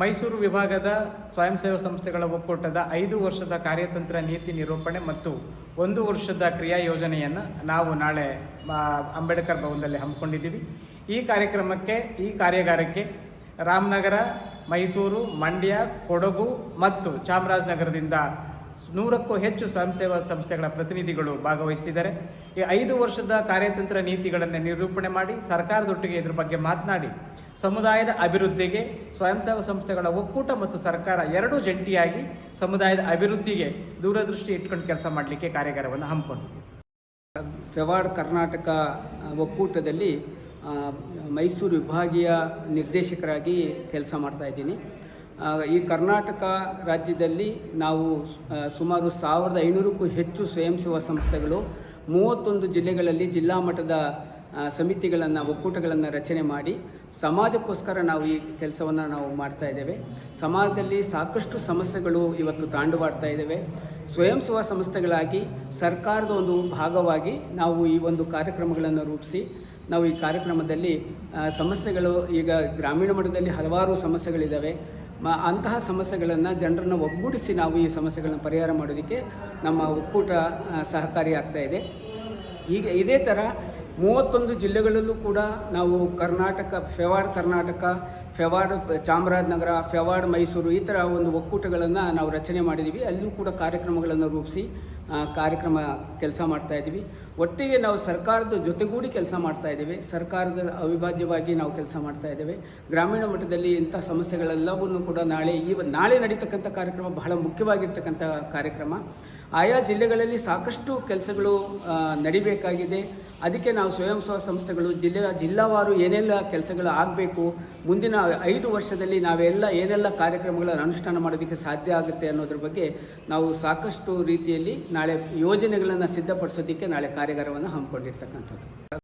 ಮೈಸೂರು ವಿಭಾಗದ ಸ್ವಯಂ ಸೇವಾ ಸಂಸ್ಥೆಗಳ ಒಕ್ಕೂಟದ ಐದು ವರ್ಷದ ಕಾರ್ಯತಂತ್ರ ನೀತಿ ನಿರೂಪಣೆ ಮತ್ತು ಒಂದು ವರ್ಷದ ಕ್ರಿಯಾ ಯೋಜನೆಯನ್ನು ನಾವು ನಾಳೆ ಅಂಬೇಡ್ಕರ್ ಭವನದಲ್ಲಿ ಹಮ್ಮಿಕೊಂಡಿದ್ದೀವಿ. ಈ ಕಾರ್ಯಕ್ರಮಕ್ಕೆ, ಈ ಕಾರ್ಯಾಗಾರಕ್ಕೆ ರಾಮನಗರ, ಮೈಸೂರು, ಮಂಡ್ಯ, ಕೊಡಗು ಮತ್ತು ಚಾಮರಾಜನಗರದಿಂದ ನೂರಕ್ಕೂ ಹೆಚ್ಚು ಸ್ವಯಂ ಸೇವಾ ಸಂಸ್ಥೆಗಳ ಪ್ರತಿನಿಧಿಗಳು ಭಾಗವಹಿಸ್ತಿದ್ದಾರೆ. ಈ ಐದು ವರ್ಷದ ಕಾರ್ಯತಂತ್ರ ನೀತಿಗಳನ್ನು ನಿರೂಪಣೆ ಮಾಡಿ ಸರ್ಕಾರದೊಟ್ಟಿಗೆ ಇದ್ರ ಬಗ್ಗೆ ಮಾತನಾಡಿ. ಸಮುದಾಯದ ಅಭಿವೃದ್ಧಿಗೆ ಸ್ವಯಂ ಸೇವಾ ಸಂಸ್ಥೆಗಳ ಒಕ್ಕೂಟ ಮತ್ತು ಸರ್ಕಾರ ಎರಡೂ ಜಂಟಿಯಾಗಿ ಸಮುದಾಯದ ಅಭಿವೃದ್ಧಿಗೆ ದೂರದೃಷ್ಟಿ ಇಟ್ಕೊಂಡು ಕೆಲಸ ಮಾಡಲಿಕ್ಕೆ ಕಾರ್ಯಾಗಾರವನ್ನು ಹಮ್ಮಿಕೊಂಡಿದ್ದೀವಿ. ಫೆವಾರ್ಡ್ ಕರ್ನಾಟಕ ಒಕ್ಕೂಟದಲ್ಲಿ ಮೈಸೂರು ವಿಭಾಗೀಯ ನಿರ್ದೇಶಕರಾಗಿ ಕೆಲಸ ಮಾಡ್ತಾ ಇದ್ದೀನಿ. ಈ ಕರ್ನಾಟಕ ರಾಜ್ಯದಲ್ಲಿ ನಾವು ಸುಮಾರು ಸಾವಿರದ ಐನೂರಕ್ಕೂ ಹೆಚ್ಚು ಸ್ವಯಂ ಸೇವಾ ಸಂಸ್ಥೆಗಳು, ಮೂವತ್ತೊಂದು ಜಿಲ್ಲೆಗಳಲ್ಲಿ ಜಿಲ್ಲಾ ಮಟ್ಟದ ಸಮಿತಿಗಳನ್ನು, ಒಕ್ಕೂಟಗಳನ್ನು ರಚನೆ ಮಾಡಿ, ಸಮಾಜಕ್ಕೋಸ್ಕರ ನಾವು ಈ ಕೆಲಸವನ್ನು ನಾವು ಮಾಡ್ತಾ ಇದ್ದೇವೆ. ಸಮಾಜದಲ್ಲಿ ಸಾಕಷ್ಟು ಸಮಸ್ಯೆಗಳು ಇವತ್ತು ತಾಂಡವಾಡ್ತಾ ಇದ್ದೇವೆ. ಸ್ವಯಂ ಸೇವಾ ಸಂಸ್ಥೆಗಳಾಗಿ ಸರ್ಕಾರದ ಒಂದು ಭಾಗವಾಗಿ ನಾವು ಈ ಒಂದು ಕಾರ್ಯಕ್ರಮಗಳನ್ನು ರೂಪಿಸಿ, ನಾವು ಈ ಕಾರ್ಯಕ್ರಮದಲ್ಲಿ ಸಮಸ್ಯೆಗಳು ಈಗ ಗ್ರಾಮೀಣ ಮಟ್ಟದಲ್ಲಿ ಹಲವಾರು ಸಮಸ್ಯೆಗಳಿದ್ದಾವೆ. ಮ, ಅಂತಹ ಸಮಸ್ಯೆಗಳನ್ನು ಜನರನ್ನು ಒಗ್ಗೂಡಿಸಿ ನಾವು ಈ ಸಮಸ್ಯೆಗಳನ್ನು ಪರಿಹಾರ ಮಾಡೋದಕ್ಕೆ ನಮ್ಮ ಒಕ್ಕೂಟ ಸಹಕಾರಿ ಇದೆ. ಈಗ ಇದೇ ಥರ ಮೂವತ್ತೊಂದು ಜಿಲ್ಲೆಗಳಲ್ಲೂ ಕೂಡ ನಾವು ಕರ್ನಾಟಕ ಫೆವಾರ್ಡ್ ಕರ್ನಾಟಕ ಫೆವಾರ್ಡ್ ಚಾಮರಾಜನಗರ ಫೆವಾರ್ಡ್ ಮೈಸೂರು ಈ ಥರ ಒಂದು ಒಕ್ಕೂಟಗಳನ್ನು ನಾವು ರಚನೆ ಮಾಡಿದ್ದೀವಿ. ಅಲ್ಲೂ ಕೂಡ ಕಾರ್ಯಕ್ರಮಗಳನ್ನು ರೂಪಿಸಿ ಕಾರ್ಯಕ್ರಮ ಕೆಲಸ ಮಾಡ್ತಾ ಇದ್ದೀವಿ. ಒಟ್ಟಿಗೆ ನಾವು ಸರ್ಕಾರದ ಜೊತೆಗೂಡಿ ಕೆಲಸ ಮಾಡ್ತಾ ಇದ್ದೇವೆ. ಸರ್ಕಾರದ ಅವಿಭಾಜ್ಯವಾಗಿ ನಾವು ಕೆಲಸ ಮಾಡ್ತಾ ಇದ್ದೇವೆ. ಗ್ರಾಮೀಣ ಮಟ್ಟದಲ್ಲಿ ಇಂಥ ಸಮಸ್ಯೆಗಳೆಲ್ಲವನ್ನು ಕೂಡ ನಾಳೆ, ಈ ನಾಳೆ ನಡೀತಕ್ಕಂಥ ಕಾರ್ಯಕ್ರಮ ಬಹಳ ಮುಖ್ಯವಾಗಿರ್ತಕ್ಕಂಥ ಕಾರ್ಯಕ್ರಮ. ಆಯಾ ಜಿಲ್ಲೆಗಳಲ್ಲಿ ಸಾಕಷ್ಟು ಕೆಲಸಗಳು ನಡಿಬೇಕಾಗಿದೆ. ಅದಕ್ಕೆ ನಾವು ಸ್ವಯಂ ಸೇವಾ ಸಂಸ್ಥೆಗಳು, ಜಿಲ್ಲೆ, ಜಿಲ್ಲಾವಾರು ಏನೆಲ್ಲ ಕೆಲಸಗಳು ಆಗಬೇಕು, ಮುಂದಿನ ಐದು ವರ್ಷದಲ್ಲಿ ನಾವೆಲ್ಲ ಏನೆಲ್ಲ ಕಾರ್ಯಕ್ರಮಗಳನ್ನು ಅನುಷ್ಠಾನ ಮಾಡೋದಕ್ಕೆ ಸಾಧ್ಯ ಆಗುತ್ತೆ ಅನ್ನೋದ್ರ ಬಗ್ಗೆ ನಾವು ಸಾಕಷ್ಟು ರೀತಿಯಲ್ಲಿ ನಾಳೆ ಯೋಜನೆಗಳನ್ನು ಸಿದ್ಧಪಡಿಸೋದಕ್ಕೆ ನಾಳೆ ಕಾರ್ಯಾಗಾರವನ್ನು ಹಮ್ಮಿಕೊಂಡಿರ್ತಕ್ಕಂಥದ್ದು.